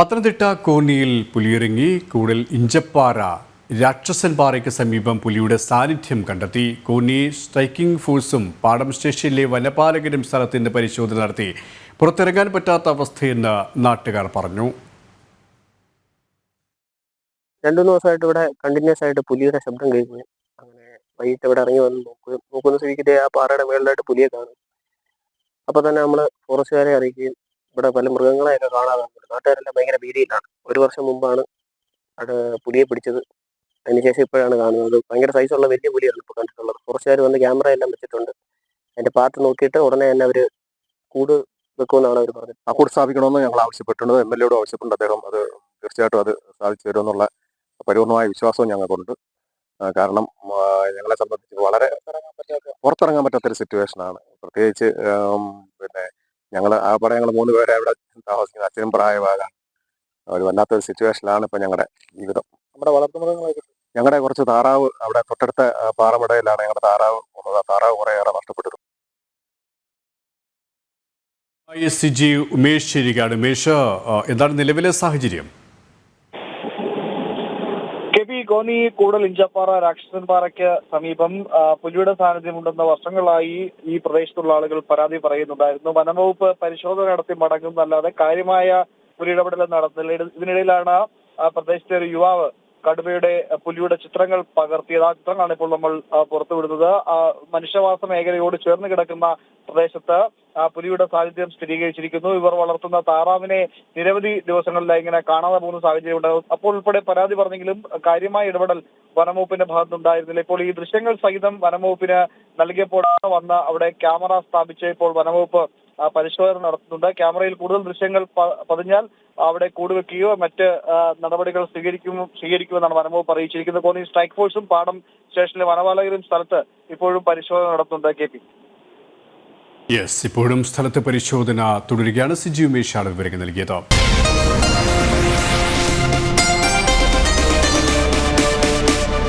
പത്തനംതിട്ട കോന്നിയിൽ പുലിയിറങ്ങി കൂടൽ ഇഞ്ചപ്പാറ രാക്ഷസൻ പാറയ്ക്ക് സമീപം പുലിയുടെ സാന്നിധ്യം കണ്ടെത്തി. കോന്നി സ്ട്രൈക്കിംഗ് ഫോഴ്സും പാടം സ്റ്റേഷനിലെ വനപാലകരും സ്ഥലത്തിന്റെ പരിശോധന നടത്തി. പുറത്തിറങ്ങാൻ പറ്റാത്ത അവസ്ഥയെന്ന് നാട്ടുകാർ പറഞ്ഞു. രണ്ടു ദിവസമായിട്ട് ഇവിടെ കണ്ടിന്യൂസ് ആയിട്ട് പുലിയുടെ ശബ്ദം കേൾക്കുകയും അങ്ങനെ വൈകിട്ട് ഇവിടെ ഇറങ്ങി വന്ന് നോക്കുകയും നോക്കുന്ന സ്ഥിതിക്ക് ആ പാറയുടെ മേളിലായിട്ട് പുലിയെ കാണും. അപ്പോൾ തന്നെ നമ്മൾ ഫോറസ്റ്റുകാരെ അറിയിക്കുകയും ഇവിടെ പല മൃഗങ്ങളെയൊക്കെ കാണാറുണ്ട് നാട്ടുകാരെല്ലാം ഭയങ്കര ഭീതിയിലാണ്. ഒരു വർഷം മുമ്പാണ് അത് പുലിയെ പിടിച്ചത്. അതിനുശേഷം ഇപ്പോഴാണ് കാണുന്നത്. ഭയങ്കര സൈസുള്ള വലിയ പുലിയാണ് ഇപ്പോൾ കണ്ടിട്ടുള്ളത്. ഫോറസ്റ്റുകാർ വന്ന് ക്യാമറ എല്ലാം വെച്ചിട്ടുണ്ട്. അതിന്റെ പാത്ത് നോക്കിയിട്ട് ഉടനെ തന്നെ അവർ കൂട് വെക്കുമെന്നാണ് അവർ പറഞ്ഞത്. ആ കൂട് സ്ഥാപിക്കണമെന്ന് ഞങ്ങൾ ആവശ്യപ്പെട്ടിട്ടുണ്ട്. എം എൽ എയോട് ആവശ്യപ്പെട്ടുണ്ട് അദ്ദേഹം അത് തീർച്ചയായിട്ടും അത് സാധിച്ചു തരുമെന്നുള്ള പരിപൂർണമായ വിശ്വാസവും ഞങ്ങൾക്കുണ്ട്. കാരണം ഞങ്ങളെ സംബന്ധിച്ച് വളരെ പുറത്തിറങ്ങാൻ പറ്റാത്തൊരു സിറ്റുവേഷനാണ് പ്രത്യേകിച്ച് പിന്നെ ഞങ്ങൾ ആ പടം ഞങ്ങൾ മൂന്ന് പേരെ അവിടെ താമസിക്കുന്നത്. അച്ഛനും പ്രായമാകാം ഒരു വല്ലാത്തൊരു സിറ്റുവേഷനിലാണ് ഇപ്പം ഞങ്ങളുടെ ജീവിതം. നമ്മുടെ വളർത്തുമൃഗങ്ങളൊക്കെ ഞങ്ങളുടെ കുറച്ച് താറാവ് അവിടെ തൊട്ടടുത്ത പാറമടയിലാണ് ഞങ്ങളുടെ താറാവ് ഉള്ളത്. ആ താറാവ് കുറേയേറെ നഷ്ടപ്പെട്ടു എസ് സി ജി ഉമേഷ് ശരിക്കാണ് ഉമേഷ് എന്താണ് നിലവിലെ സാഹചര്യം? കോന്നി കൂടൽ ഇഞ്ചപ്പാറ രാക്ഷസൻ പാറയ്ക്ക് സമീപം പുലിയുടെ സാന്നിധ്യമുണ്ടെന്ന വർഷങ്ങളായി ഈ പ്രദേശത്തുള്ള ആളുകൾ പരാതി പറയുന്നുണ്ടായിരുന്നു. വനംവകുപ്പ് പരിശോധന നടത്തി മടങ്ങുന്നല്ലാതെ കാര്യമായ ഒരു ഇടപെടൽ നടന്നില്ല. ഇതിനിടയിലാണ് പ്രദേശത്തെ ഒരു യുവാവ് കടുവയുടെ പുലിയുടെ ചിത്രങ്ങൾ പകർത്തിയത്. ആ ചിത്രങ്ങളാണ് ഇപ്പോൾ നമ്മൾ പുറത്തുവിടുന്നത്. മനുഷ്യവാസ മേഖലയോട് ചേർന്ന് കിടക്കുന്ന പ്രദേശത്ത് പുലിയുടെ സാന്നിധ്യം സ്ഥിരീകരിച്ചിരിക്കുന്നു. ഇവർ വളർത്തുന്ന താറാവിനെ നിരവധി ദിവസങ്ങളിലായി ഇങ്ങനെ കാണാതെ പോകുന്ന സാഹചര്യം ഉണ്ടാകും. അപ്പോൾ ഉൾപ്പെടെ പരാതി പറഞ്ഞെങ്കിലും കാര്യമായ ഇടപെടൽ വനംവകുപ്പിന്റെ ഭാഗത്തുണ്ടായിരുന്നില്ല. ഇപ്പോൾ ഈ ദൃശ്യങ്ങൾ സഹിതം വനംവകുപ്പിന് നൽകിയപ്പോഴാണ് വന്ന് അവിടെ ക്യാമറ സ്ഥാപിച്ച് ഇപ്പോൾ വനംവകുപ്പ് പരിശോധന നടത്തുന്നുണ്ട്. ക്യാമറയിൽ കൂടുതൽ ദൃശ്യങ്ങൾ പതിഞ്ഞാൽ അവിടെ കൂടുവെക്കുകയോ മറ്റ് നടപടികൾ സ്വീകരിക്കും സ്വീകരിക്കുമെന്നാണ് വനംവകുപ്പ് അറിയിച്ചിരിക്കുന്നത്. കോന്നി സ്ട്രൈക്ക് ഫോഴ്സും പാടം സ്റ്റേഷനിലെ വനപാലകരും സ്ഥലത്ത് ഇപ്പോഴും പരിശോധന നടത്തുന്നുണ്ട് കെ പി. യെസ് ഇപ്പോഴും സ്ഥലത്ത് പരിശോധന തുടരുകയാണ്. സിജി ഉമേഷാണ് വിവരങ്ങൾ നൽകിയത്.